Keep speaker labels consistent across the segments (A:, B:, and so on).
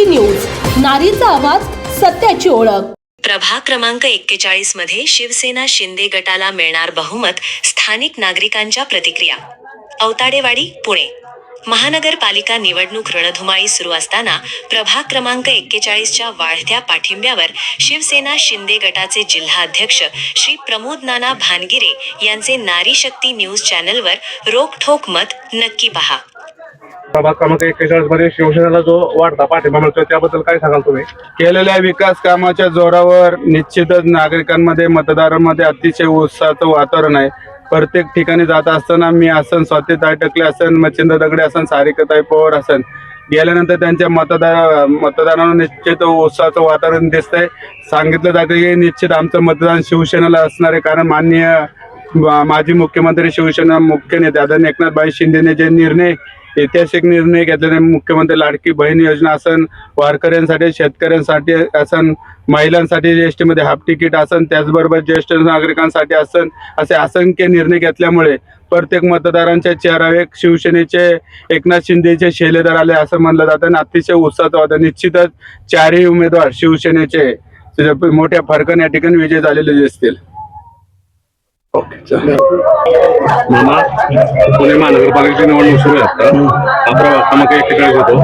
A: नारी न्यूज नारीचा आवाज सत्याची ओळख.
B: प्रभा क्रमांक एक्केचाळीसमध्ये शिवसेना शिंदे गटाला मिळणार बहुमत स्थानिक नागरिकांच्या प्रतिक्रिया. अवताडेवाडी पुणे. महानगरपालिका निवडणूक रणधुमाळी सुरू असताना प्रभाग क्रमांक एक्केचाळीसच्या वाढत्या पाठिंब्यावर शिवसेना शिंदे गटाचे जिल्हाध्यक्ष श्री प्रमोद नाना भानगिरे यांचे नारी शक्ती न्यूज चॅनलवर रोखठोक मत नक्की पहा.
C: प्रभाग क्रमांक एक्केचाळीसमध्ये शिवसेनेला जो वाढता पाठिंबा मिळतोय त्याबद्दल काय सांगाल तुम्ही?
D: केलेल्या विकास कामाच्या जोरावर निश्चितच नागरिकांमध्ये मतदारांमध्ये अतिशय उत्साहाचं वातावरण आहे. प्रत्येक ठिकाणी जात असताना मी असन स्वाती टकले असन मच्छिंद्र दगडे असन सारिकताई पवार असन गेल्यानंतर त्यांच्या मतदार मतदानावर निश्चित उत्साहाचं वातावरण दिसतंय. सांगितलं जातं की निश्चित आमचं मतदान शिवसेनेला असणार आहे. कारण माननीय माजी मुख्यमंत्री शिवसेना मुख्य नेते आदरणीय एकनाथभाई शिंदेने जे निर्णय ऐतिहासिक निर्णय घेतलेले मुख्यमंत्री लाडकी बहीण योजना असन वारकऱ्यांसाठी शेतकऱ्यांसाठी असन महिलांसाठी एस हाफ तिकीट असन त्याचबरोबर ज्येष्ठ नागरिकांसाठी असन असे असंख्य निर्णय घेतल्यामुळे प्रत्येक मतदारांच्या चेहऱ्यावर एक शिवसेनेचे एकनाथ शिंदेचे शैलेदार आले असं म्हणलं जातं आणि अतिशय उत्साहाचं होतं निश्चितच चारही उमेदवार शिवसेनेचे मोठ्या फरकाने या ठिकाणी विजय झालेले दिसतील.
C: मामा पुणे महानगरपालिकेची निवडणूक सुरू आहे आता. हा प्रभाग क्रमांक एक्केचाळीस होतो.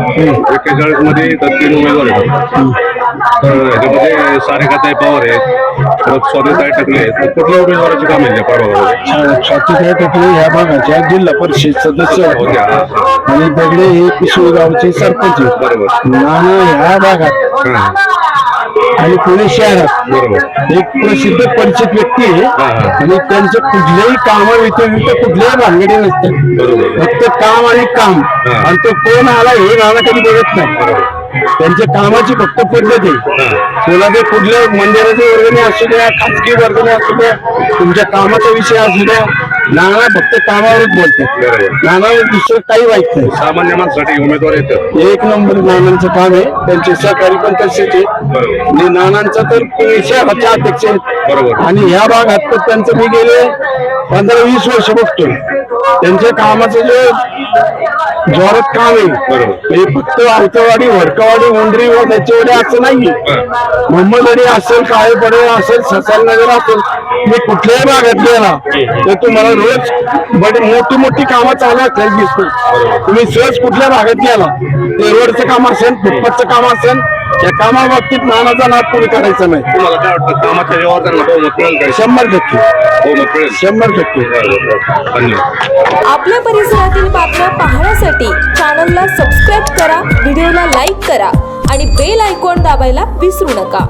C: एक्केचाळीसमध्ये तीन उमेदवार येतात तर ह्याच्यामध्ये सारिकाताई पवार आहेत परत स्वातीताई टकले आहेत. कुठल्या उमेदवाराची काम आहे या प्रभागामध्ये
E: छातीताई टोपले ह्या भागाच्या जिल्हा परिषद सदस्य
C: होत्या
E: आणि दगडे हे पिशवी गावचे सरपंच.
C: बरोबर.
E: नाना ह्या भागात आणि पुणे शहरात
C: बरोबर
E: एक प्रसिद्ध परिचित व्यक्ती आहे. आणि त्यांचं कुठल्याही कामाव्यतिरिक्त कुठल्याही भानगडी नसते.
C: बरोबर.
E: फक्त काम आणि काम.
C: हा.
E: आणि तो कोण आला हे नाना कधी बघत नाही. त्यांच्या कामाची फक्त पद्धत आहे. तुला ते कुठल्या मंदिराची वर्गणी असू द्या खाजगी वर्गणी असू द्या तुमच्या कामाचा विषय असू द्या नाना फक्त कामावरच बोलते. नाना दुसरं काही वाईट नाही
C: सामान्य माणसासाठी उमेदवार येतात
E: एक नंबर नानांचं काम आहे त्यांचे सहकारी पण तसेच आहे. आणि नानांचं तर शहराचे अध्यक्ष आहेत
C: बरोबर.
E: आणि ह्या भागात तर त्यांचं मी गेले पंधरा वीस वर्ष बघतोय त्यांच्या कामाचं जे जोरात काम आहे
C: बरोबर.
E: फक्त आयतवाडी वडकावाडी उंडरी व त्याच्यावाडी असं नाही मोहम्मदवाडी असेल काळेपडे असेल ससालनगर असेल मी कुठल्याही भागात गेला तर तुम्हाला रोज बट मोठी मोठी कामं चालू असल्यास दिसतो तुम्ही सहज कुठल्या भागात गेला ते रोडचं काम असेल फुटपाथचं काम असेल त्या कामाबाबतीत नानाचा नाद पुढे करायचा नाही.
C: तुम्हाला काय वाटतं? कामाच्या जेव्हा त्यांना बहुमत मिळेल काय
E: शंभर टक्के.
C: बहुमत मिळेल.
E: शंभर टक्के.
C: धन्यवाद.
F: आपल्या परिसरातील बातम्या पाहण्यासाठी चॅनलला सबस्क्राईब करा व्हिडिओला लाईक करा आणि बेल आयकॉन दाबायला विसरू नका.